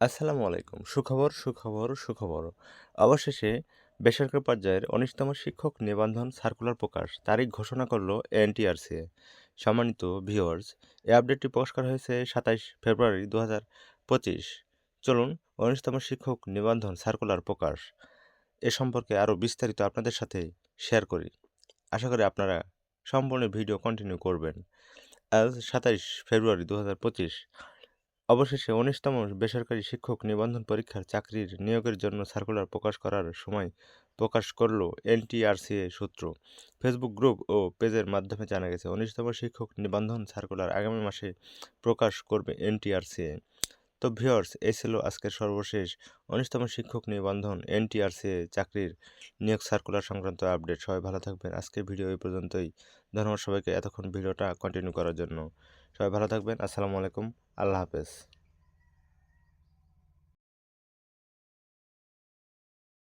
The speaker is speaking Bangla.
আসসালামু আলাইকুম। সুখবর সুখবর সুখবর। অবশেষে বেসরকারি পর্যায়ের উনিশতম শিক্ষক নিবন্ধন সার্কুলার প্রকাশ তারিখ ঘোষণা করল এনটিআরসি সম্মানিত ভিউয়ার্স এই আপডেটটি প্রকাশ করা হয়েছে সাতাইশ ফেব্রুয়ারি দু হাজার পঁচিশ। চলুন উনিশতম শিক্ষক নিবন্ধন সার্কুলার প্রকাশ এ সম্পর্কে আরও বিস্তারিত আপনাদের সাথে শেয়ার করি। আশা করি আপনারা সম্পূর্ণ ভিডিও কন্টিনিউ করবেন। আজ সাতাইশ ফেব্রুয়ারি দু হাজার পঁচিশ। অবশেষে উনিশতম বেসরকারি শিক্ষক নিবন্ধন পরীক্ষার চাকরির নিয়োগের জন্য সার্কুলার প্রকাশ করার সময় প্রকাশ করল এনটিআরসিএ সূত্র। ফেসবুক গ্রুপ ও পেজের মাধ্যমে জানা গেছে, উনিশতম শিক্ষক নিবন্ধন সার্কুলার আগামী মাসে প্রকাশ করবে এনটিআরসিএ। তো ভিওর্স এই ছিল আজকের সর্বশেষ উনিশতম শিক্ষক নিবন্ধন এনটিআরসিএ চাকরির নিয়োগ সার্কুলার সংক্রান্ত আপডেট। সবাই ভালো থাকবেন। আজকের ভিডিও এই পর্যন্তই। ধন্যবাদ সবাইকে। এতক্ষণ ভিডিওটা কন্টিনিউ করার জন্য। সবাই ভালো থাকবেন। আসসালামু আলাইকুম। আল্লাহ হাফেজ।